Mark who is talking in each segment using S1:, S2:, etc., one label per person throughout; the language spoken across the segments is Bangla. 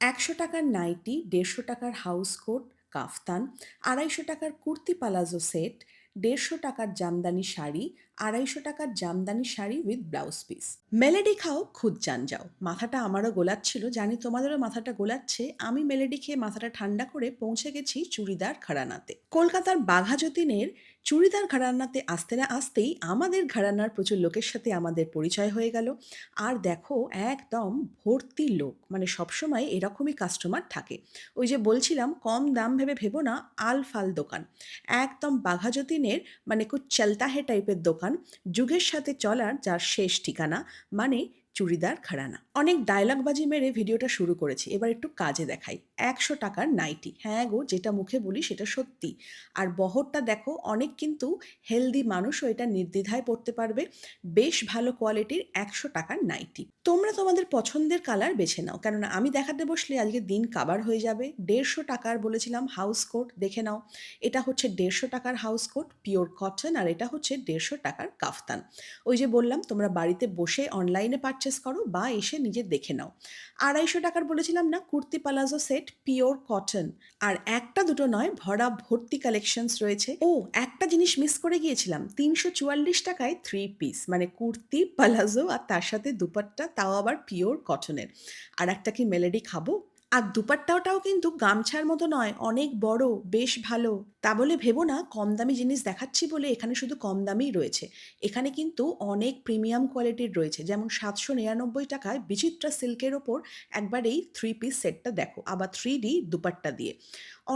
S1: একশো টাকার নাইটি, দেড়শো টাকার হাউস কোট কাফতান, আড়াইশো টাকার কুর্তি পালাজো সেট দেড়শো টাকার জামদানি শাড়ি আড়াইশো টাকার jamdani sari with blouse piece Melody খাও, খুদ জান যাও। মাথাটা আমারও গোলাচ্ছিল। জানি তোমাদেরও মাথাটা গোলাচ্ছে। আমি মেলেডি খেয়ে মাথাটা ঠান্ডা করে পৌঁছে গেছি চুড়িদার ঘরানাতে। কলকাতার বাঘা যতীনের চুড়িদার ঘরানাতে আসতে না আসতেই আমাদের ঘরানার প্রচুর লোকের সাথে আমাদের পরিচয় হয়ে গেল। আর দেখো, একদম ভর্তি লোক। মানে সবসময় এরকমই কাস্টমার থাকে। ওই যে বলছিলাম, কম দাম ভেবে ভেবো না, আলফাল দোকান। একদম বাঘা যতীনের মানে খুব চলতা হে টাইপের দোকান। যুগের সাথে চলার যার শেষ ঠিকানা মানে চুড়িদার ঘরানা অনেক ডায়লগবাজি মেরে ভিডিওটা শুরু করেছি। এবার একটু কাজে দেখাই। একশো টাকার নাইটি হ্যাঁ গো, যেটা মুখে বলি সেটা সত্যি। আর বহরটা দেখো, অনেক কিন্তু হেলদি মানুষও এটা নির্দ্বিধায় পড়তে পারবে। বেশ ভালো কোয়ালিটির একশো টাকার নাইটি তোমরা তোমাদের পছন্দের কালার বেছে নাও। কেননা আমি দেখাতে বসলে আজকে দিন কাবার হয়ে যাবে। দেড়শো টাকার বলেছিলাম হাউস কোট দেখে নাও। এটা হচ্ছে দেড়শো টাকার হাউস কোট পিওর কটন আর এটা হচ্ছে দেড়শো টাকার কাফতান। ওই যে বললাম, তোমরা বাড়িতে বসে অনলাইনে পারচেস করো বা এসে নিজে দেখে নাও। আড়াইশো টাকার বলেছিলাম না, kurti palazzo set pure cotton আর একটা দুটো নয়, ভরা ভর্তি কালেকশনস রয়েছে। ও, একটা জিনিস মিস করে গিয়েছিলাম, তিনশো চুয়াল্লিশ টাকায় থ্রি পিস মানে কুর্তি পালাজো আর তার সাথে দুপাট্টা, তাও আবার পিওর কটনের আর একটা কি মেলেডি খাব? আর দুপাট্টাটাও কিন্তু গামছার মতো নয়, অনেক বড়, বেশ ভালো। তা বলে ভেবো না, কম দামি জিনিস দেখাচ্ছি বলে এখানে শুধু কম দামেই রয়েছে। এখানে কিন্তু অনেক প্রিমিয়াম কোয়ালিটির রয়েছে। যেমন সাতশো নিরানব্বই টাকায় বিচিত্রা সিল্কের ওপর একবার এই থ্রি পিস সেটটা দেখো, আবার থ্রি ডি দুপাট্টা দিয়ে।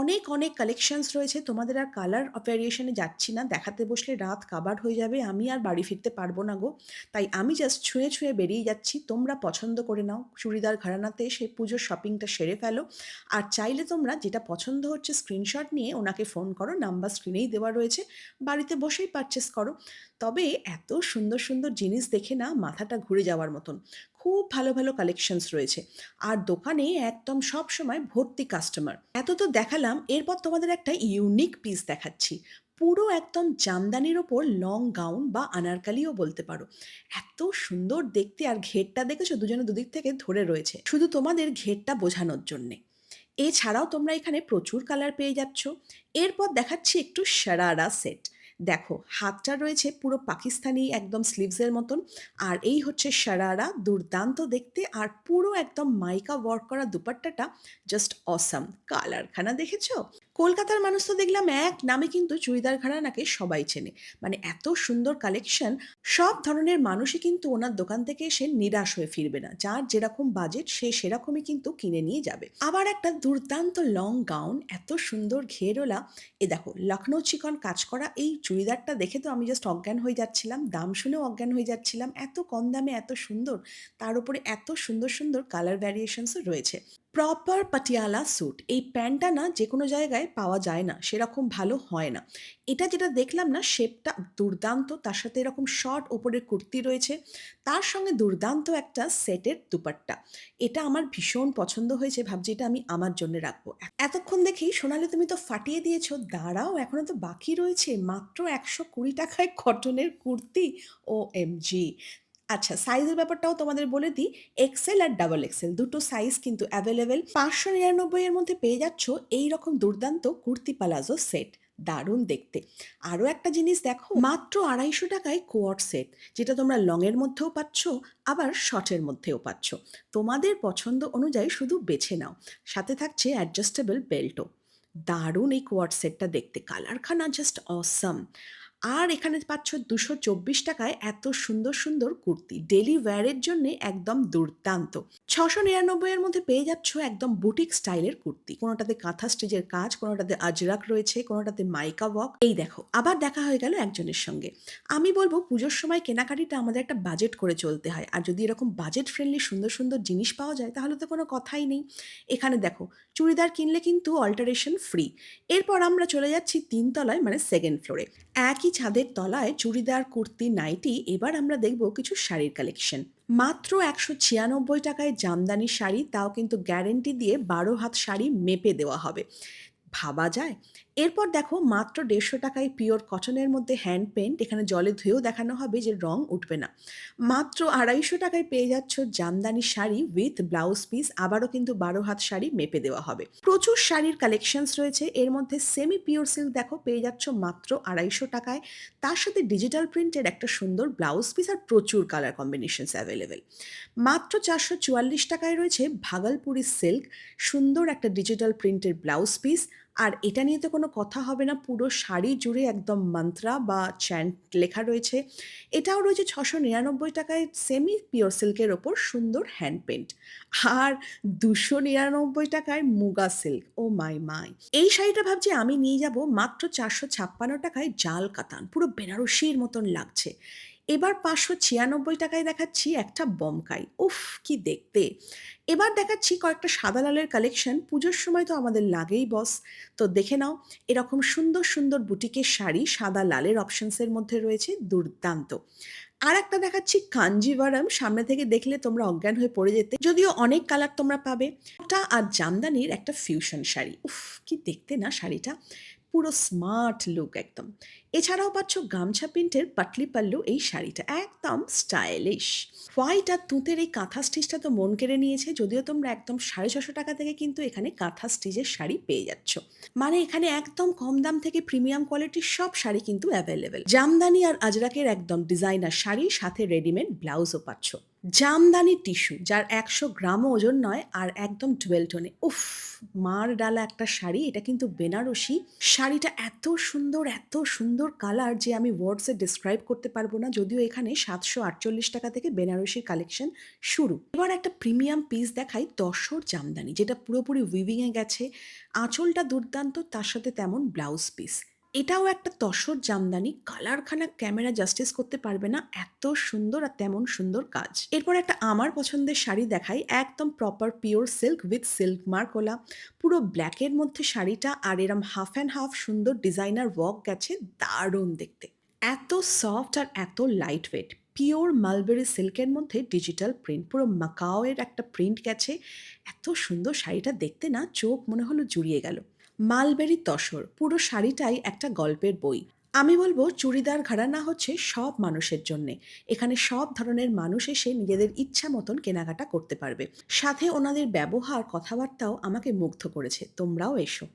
S1: অনেক অনেক কালেকশনস রয়েছে। তোমাদের আর কালার ভ্যারিয়েশনে যাচ্ছি না। দেখাতে বসলে রাত কাবার হয়ে যাবে। আমি আর বাড়ি ফিরতে পারব না গো। তাই আমি জাস্ট ছুঁয়ে ছুঁয়ে বেরিয়ে যাচ্ছি। তোমরা পছন্দ করে নাও। চুড়িদার ঘরানাতে এসে পুজোর শপিংটা সেরে ফেলো। আর চাইলে তোমরা যেটা পছন্দ হচ্ছে স্ক্রিনশট নিয়ে ওনাকে ফোন করো। নাম্বার স্ক্রিনেই দেওয়া রয়েছে। বাড়িতে বসেই পারচেস করো। তবে এত সুন্দর সুন্দর জিনিস দেখে না মাথাটা ঘুরে যাওয়ার মতন। খুব ভালো ভালো কালেকশনস রয়েছে। আর দোকানে একদম সব সময় ভর্তি কাস্টমার এত তো দেখালাম, এরপর তোমাদের একটা ইউনিক পিস দেখাচ্ছি। পুরো একদম জামদানির ওপর লং গাউন বা আনারকালিও বলতে পারো। এত সুন্দর দেখতে আর ঘেরটা দেখেছ? দুজনে দুদিক থেকে ধরে রয়েছে। শুধু তোমাদের ঘেরটা বোঝানোর জন্যে। এছাড়াও তোমরা এখানে প্রচুর কালার পেয়ে যাচ্ছ। এরপর দেখাচ্ছি একটু শারারা সেট দেখো, হাতটা রয়েছে পুরো পাকিস্তানি একদম স্লিভসের মতন, আর এই হচ্ছে সারারা দুর্দান্ত দেখতে, আর পুরো একদম মাইকা ওয়ার্ক করা দুপাট্টাটা জাস্ট অসাম কালারখানা দেখেছ? কলকাতার মানুষ তো দেখলাম এক নামে কিন্তু চুড়িদার ঘরানাকে সবাই চেনে। মানে এত সুন্দর কালেকশন সব ধরনের মানুষই কিন্তু ওনার দোকান থেকে এসে নিরাশ হয়ে ফিরবে না। যার যেরকম বাজেট সে সেরকমই কিন্তু কিনে নিয়ে যাবে। আবার একটা দুর্দান্ত লং গাউন এত সুন্দর ঘেরওলা এ দেখো, লখনৌ চিকন কাজ করা এই চুড়িদারটা দেখে তো আমি জাস্ট অজ্ঞান হয়ে যাচ্ছিলাম, দাম শুনেও অজ্ঞান হয়ে যাচ্ছিলাম। এত কম দামে এত সুন্দর, তার উপরে এত সুন্দর সুন্দর কালার ভ্যারিয়েশনসও রয়েছে। প্রপার পাটিয়ালা স্যুট এই প্যান্টটা না যে কোনো জায়গায় পাওয়া যায় না, সেরকম ভালো হয় না। এটা যেটা দেখলাম না, শেপটা দুর্দান্ত, তার সাথে এরকম শর্ট ওপরের কুর্তি রয়েছে, তার সঙ্গে দুর্দান্ত একটা সেটের দুপাট্টা। এটা আমার ভীষণ পছন্দ হয়েছে, ভাবছি এটা আমি আমার জন্য রাখব। এতক্ষণ দেখি সোনালি তুমি তো ফাটিয়ে দিয়েছ, দাঁড়াও এখনও তো বাকি রয়েছে, মাত্র একশো কুড়ি টাকায় কটনের কুর্তি ও এম জি আচ্ছা সাইজের ব্যাপারটাও তোমাদের বলে দিই এক্সেল আর ডাবল এক্সেল দুটো সাইজ কিন্তু অ্যাভেলেবেল পাঁচশো নিরানব্বইয়ের মধ্যে পেয়ে যাচ্ছ এই রকম দুর্দান্ত কুর্তি পালাজো সেট দারুণ দেখতে। আরও একটা জিনিস দেখো, মাত্র আড়াইশো টাকায় কোয়াট সেট যেটা তোমরা লংয়ের মধ্যেও পাচ্ছ, আবার শর্টের মধ্যেও পাচ্ছ। তোমাদের পছন্দ অনুযায়ী শুধু বেছে নাও, সাথে থাকছে অ্যাডজাস্টেবল বেল্টও দারুণ এই কোয়াট সেটটা দেখতে কালারখানা জাস্ট অসাম আর এখানে পাচ্ছ দুশো চব্বিশ টাকায় এত সুন্দর সুন্দর কুর্তি। ডেলি ওয়্যারের জন্য একদম দুর্দান্ত। ছশো নিরানব্বইয়ের মধ্যে পেয়ে যাচ্ছ একদম বুটিক স্টাইলের কুর্তি। কোনোটাতে কাঁথা স্টিচের কাজ, কোনোটাতে আজরাক রয়েছে, কোনোটাতে মাইকা ওয়াক। এই দেখো, আবার দেখা হয়ে গেল একজনের সঙ্গে। আমি বলব, পুজোর সময় কেনাকাটিটা আমাদের একটা বাজেট করে চলতে হয়। আর যদি এরকম বাজেট ফ্রেন্ডলি সুন্দর সুন্দর জিনিস পাওয়া যায়, তাহলে তো কোনো কথাই নেই। এখানে দেখো, চুড়িদার কিনলে কিন্তু অল্টারেশন ফ্রি এরপর আমরা চলে যাচ্ছি তিনতলায় মানে সেকেন্ড ফ্লোরে একই ছাদের তলায় চুড়িদার, কুর্তি নাইটি এবার আমরা দেখব কিছু শাড়ির কালেকশন মাত্র একশো ছিয়ানব্বই টাকায় জামদানি শাড়ি, তাও কিন্তু গ্যারেন্টি দিয়ে বারো হাত শাড়ি মেপে দেওয়া হবে। ভাবা যায়? এরপর দেখো মাত্র দেড়শো টাকায় পিওর কটনের মধ্যে হ্যান্ড পেন্ট এখানে জলে ধুয়েও দেখানো হবে যে রং উঠবে না। মাত্র আড়াইশো টাকায় পেয়ে যাচ্ছ jamdani sari with blouse piece আবারও কিন্তু বারো হাত শাড়ি মেপে দেওয়া হবে। প্রচুর শাড়ির কালেকশনস রয়েছে, এর মধ্যে সেমি পিওর সিল্ক দেখো পেয়ে যাচ্ছ মাত্র আড়াইশো টাকায়। তার সাথে ডিজিটাল প্রিন্টের একটা সুন্দর ব্লাউজ পিস আর প্রচুর কালার কম্বিনেশনস অ্যাভেলেবেল মাত্র চারশো চুয়াল্লিশ টাকায় রয়েছে ভাগলপুরি সিল্ক সুন্দর একটা ডিজিটাল প্রিন্টের ব্লাউজ পিস আর এটা নিয়ে তো কোনো কথা হবে না, পুরো শাড়ি জুড়ে একদম মন্ত্রা বা চ্যান্ট লেখা রয়েছে। এটাও রয়েছে ছশো নিরানব্বই টাকায় সেমি পিওর সিল্কের ওপর সুন্দর হ্যান্ড পেন্ট আর দুশো নিরানব্বই টাকায় মুগা সিল্ক ও মাই মাই এই শাড়িটা ভাবছি আমি নিয়ে যাব মাত্র চারশো ছাপ্পান্ন টাকায় জাল কাতান, পুরো বেনারসির মতন লাগছে। এবার পাঁচশো ছিয়ানব্বই টাকায় দেখাচ্ছি একটা বমকাই উফ, কি দেখতে। এবার দেখাচ্ছি কয়েকটা সাদা লালের কালেকশন পুজোর সময় তো আমাদের লাগেই বস তো দেখে নাও, এরকম সুন্দর সুন্দর বুটিকের শাড়ি সাদা লালের অপশনসের মধ্যে রয়েছে, দুর্দান্ত। আর একটা দেখাচ্ছি কাঞ্জিভারাম সামনে থেকে দেখলে তোমরা অজ্ঞান হয়ে পড়ে যেতে। যদিও অনেক কালার তোমরা পাবে। ওটা আর জামদানির একটা ফিউশন শাড়ি। উফ, কি দেখতে না শাড়িটা। পুরো স্মার্ট লুক একদম। এছাড়াও পাচ্ছ গামছা প্রিন্টের পাটলি পাল্লু এই শাড়িটা, একদম স্টাইলিশ হোয়াইট আর তুঁতের এই কাঁথা স্টিচটা তো মন কেড়ে নিয়েছে, যদিও তোমরা একদম সাড়ে ছশো টাকা থেকে কিন্তু এখানে কাঁথা স্টিচের শাড়ি পেয়ে যাচ্ছ। মানে এখানে একদম কম দাম থেকে প্রিমিয়াম কোয়ালিটির সব শাড়ি কিন্তু অ্যাভেলেবেল জামদানি আর আজরাকের একদম ডিজাইনার শাড়ি, সাথে রেডিমেড ব্লাউজও পাচ্ছ। জামদানি টিস্যু যার একশো গ্রাম ওজন নয় আর একদম টুয়েল টোনে উফ মার ডালা একটা শাড়ি, এটা কিন্তু বেনারসি। শাড়িটা এত সুন্দর এত সুন্দর কালার যে আমি ওয়ার্ডসে ডিসক্রাইব করতে পারব না, যদিও এখানে সাতশো আটচল্লিশ টাকা থেকে বেনারসির কালেকশন শুরু। এবার একটা প্রিমিয়াম পিস দেখাই, দশর জামদানি, যেটা পুরোপুরি উইভিংয়ে গেছে। আঁচলটা দুর্দান্ত, তার সাথে তেমন ব্লাউজ পিস এটাও একটা তসর জামদানি। কালারখানা ক্যামেরা জাস্টিস করতে পারবে না। এত সুন্দর আর তেমন সুন্দর কাজ। এরপর একটা আমার পছন্দের শাড়ি দেখাই। একদম proper pure silk with silk মার্কোলা পুরো ব্ল্যাকের মধ্যে শাড়িটা আর এরম হাফ অ্যান্ড হাফ সুন্দর ডিজাইনার ওয়ার্ক গেছে। দারুণ দেখতে। এত সফট আর এত লাইট ওয়েট পিওর মালবেরি সিল্কের মধ্যে ডিজিটাল প্রিন্ট পুরো মাকাওয়ের একটা প্রিন্ট গেছে। এত সুন্দর শাড়িটা দেখতে না চোখ মনে হলো জুড়িয়ে গেল। মালবেরি তসর, পুরো শাড়িটাই একটা গল্পের বই। আমি বলব চুড়িদার ঘাড়ানা হচ্ছে সব মানুষের জন্য। এখানে সব ধরনের মানুষ এসে নিজেদের ইচ্ছা মতন কেনাকাটা করতে পারবে। সাথে ওনাদের ব্যবহার, কথাবার্তাও আমাকে মুগ্ধ করেছে। তোমরাও এসো।